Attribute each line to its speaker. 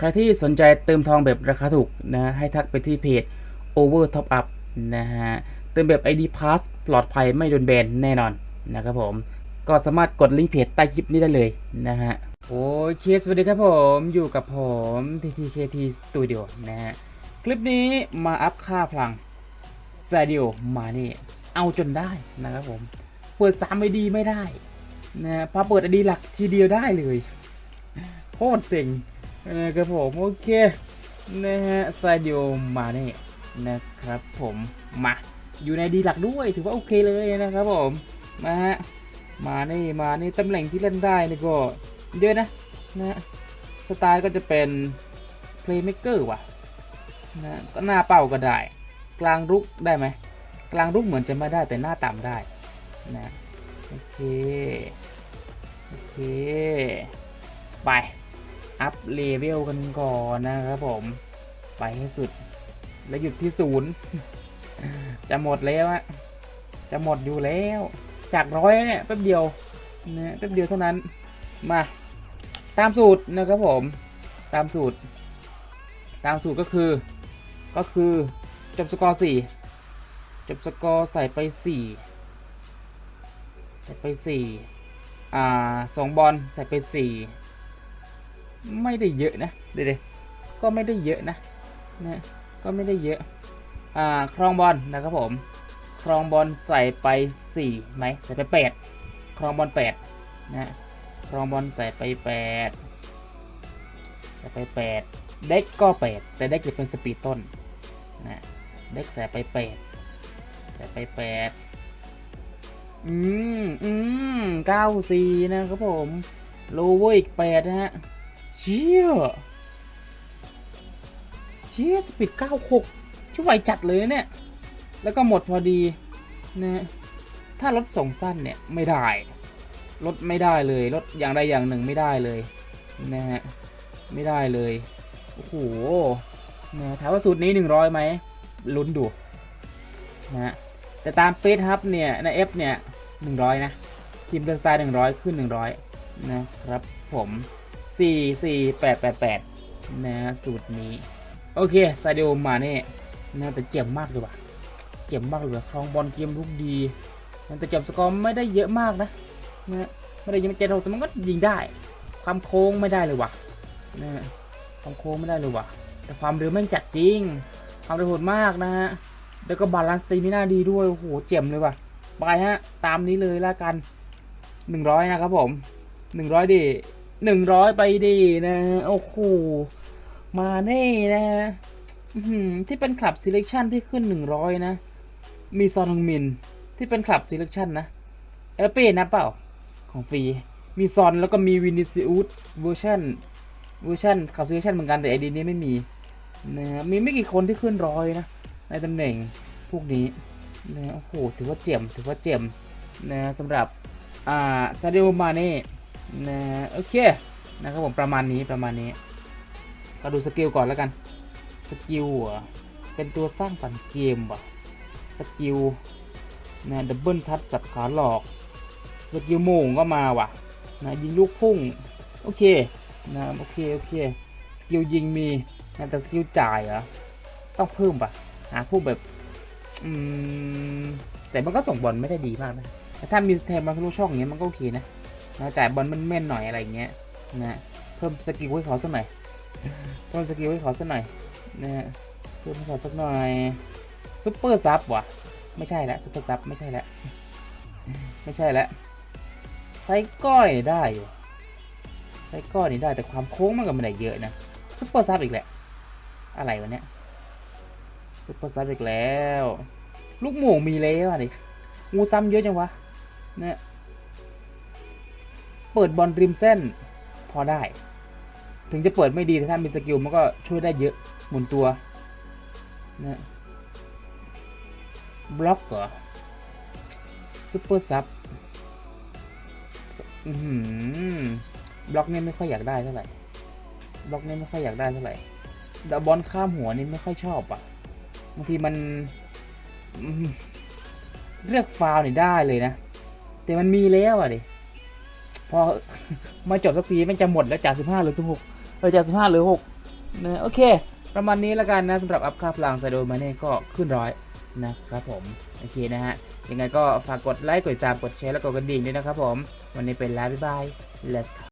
Speaker 1: ใครที่สนใจเติมทองแบบราคาถูกนะให้ทักไปที่เพจ Over Top Up นะฮะเติมแบบ ID Pass ปลอดภัยไม่โดนแบนแน่นอนนะครับผม ก็สามารถกดลิงก์เพจใต้คลิปนี้ได้เลยนะฮะโอเคสวัสดีครับผมอยู่กับผม TTKT Studio นะฮะคลิปนี้มาอัพค่าพลังซาดิโอมานี่เอาจนได้นะครับผม เปิด3 ID ไม่ได้นะพอเปิด ID หลักทีเดียวได้เลยโคตรเจ๋ง นะครับผมโอเคนะฮะซาดิโอมาเนี่นะครับผมมาอยู่ในดีหลักด้วยถือว่าโอเคเลยนะครับผมมาฮะมานี่มานี่ตำแหน่งที่เล่นได้นี่ก็เยอะนะนะฮะสไตล์ก็จะเป็น Playmaker ว่ะนะก็หน้าเป้าก็ได้ กลางรุกได้ไหมกลางรุกเหมือนจะไม่ได้แต่หน้าต่ำได้นะโอเค โอเค ไป อัพเลเวลกันก่อนนะครับผม ไปให้สุด แล้วหยุดที่ศูนย์จะหมดแล้วอะจะหมดอยู่แล้ว จากร้อยเนี่ยแป๊บเดียวนะแป๊บเดียวเท่านั้น มาตามสูตรนะครับผม ตามสูตร ตามสูตรก็คือ ก็คือจบสกอร์สี่จบสกอร์ใส่ไปสี่ใส่ไปสี่อ่าสองบอลใส่ไปสี่ ไม่ได้เยอะนะเดี๋ยวๆก็ไม่ได้เยอะนะนะก็ไม่ได้เยอะอ่าครองบอลนะครับผมครองบอลใส่ไปสี่ไหมใส่ไปแปดครองบอลแปดนะครองบอลใส่ไปแปดใส่ไปแปดเด็กก็แปดแต่เด็กจะเป็นสปีดต้นนะเด็กใส่ไปแปดใส่ไปแปดอืมอืมเก้าสี่นะครับผมโลเวอร์อีกแปดนะฮะ เชี่ยเชี่ยสปีดเก้าหกช่วยจัดเลยเนี่ย แล้วก็หมดพอดีนะถ้ารถส่งสั้นเนี่ยไม่ได้ รถไม่ได้เลยรถอย่างใดอย่างหนึ่งไม่ได้เลยนะฮะไม่ได้เลย โอ้โหนะถามว่าสูตรนี้ 100ไหมลุ้นดูนะฮะแต่ตามเฟซฮับเนี่ยใน F เนี่ย 100 นะทีมเป็นสไตล์100 ขึ้น 100 นะครับผม 4 4 8 8 8 นะสูตรนี้ โอเคซาเดโอมาเนี่ยนะแต่เจ็บมากเลยว่ะเจ็บมากเลยว่ะครองบอลเกมลุกดีแต่จบสกอร์ไม่ได้เยอะมากนะนะไม่ได้ยิงเจ็ดหกแต่มันก็ยิงได้ ความโค้งไม่ได้เลยว่ะนะความโค้งไม่ได้เลยว่ะ แต่ความเร็วแม่งจัดจริง ความเร็วโหดมากนะฮะแล้วก็บาลานซ์ตีมิน่าดีด้วยโอ้โหเจ็มเลยว่ะไปฮะตามนี้เลยละกัน 100 นะครับผม 100ดี 100ไปดีนะโอ้โหมาแน่นะฮะที่เป็นคลับ selection ที่ขึ้น100นะ มีซอนฮงมินที่เป็นคลับ selection นะ เอเป้นะเปล่า ของฟรี มีซอนแล้วก็มีวินิซิอุสเวอร์ชันเวอร์ชันคาร์เซชันเหมือนกันแต่ไอดีนี้ไม่มีนะมีไม่กี่คนที่ขึ้นร้อยนะ ในตำแหน่งพวกนี้นะโอ้โหถือว่าเจ็มถือว่าเจ็มนะสำหรับ อ่าซาดิโอมาเน่ นะโอเคนะครับผมประมาณนี้ประมาณนี้ก็ดูสกิลก่อนแล้วกันสกิลอะเป็นตัวสร้างสรรค์เกมว่ะสกิลนะดับเบิลทัชสับขาหลอกสกิลโมงก็มาว่ะนะยิงลูกพุ่งโอเคนะโอเคโอเคสกิลยิงมีนะแต่สกิลจ่ายเหรอต้องเพิ่มป่ะหาพวกแบบอืมแต่มันก็ส่งบอลไม่ได้ดีมากนะแต่ถ้ามีแทนมาทะลุช่องอย่างเงี้ยมันก็โอเคนะ นะจ่ายบอลมันแม่นๆหน่อยอะไรอย่างเงี้ยนะเพิ่มสกิลให้เขาสักหน่อยเพิ่มสกิลให้เขาสักหน่อยนะฮะเพิ่มให้เขาสักหน่อยซุปเปอร์ซับว่ะไม่ใช่ล้วซุปเปอร์ซับไม่ใช่ล้วไม่ใช่ล้วไซก้อยได้อยู่ไซก้อนนี่ได้แต่ความโค้งมันก็ไม่ได้เยอะนะซุปเปอร์ซับอีกแหละ อะไรวะเนี่ยซุปเปอร์ซับอีกแล้ว ลูกหมูมีแล้วอะดิงูซ้ำเยอะจังวะเนี่ย ปิดบอลริมเส้นพอได้ ถึงจะเปิดไม่ดีแต่ถ้ามีสกิลมันก็ช่วยได้เยอะหมุนตัวนะบล็อกเหรอซุปเปอร์ซับอือหือบล็อกเนี่ยไม่ค่อยอยากได้เท่าไหร่บล็อกเนี่ยไม่ค่อยอยากได้เท่าไหร่ดาบอลข้ามหัวนี่ไม่ค่อยชอบอะบางทีมันเลือกฟาวล์นี่ได้เลยนะ แต่มันมีแล้วอะดิ พอมาจบสักทีมันจะหมดแล้วจากสิบห้าหรือสิบหกเออจากสิบห้าหรือหกนะโอเค ประมาณนี้ละกันนะสำหรับอัพค่าพลังไซโดมาเน่ก็ขึ้นร้อยนะครับผม โอเคนะฮะ ยังไงก็ฝากกดไลค์กดติดตามกดแชร์แล้วก็กดกระดิ่งด้วยนะครับผม วันนี้เป็นแล้วบ๊ายบาย let's go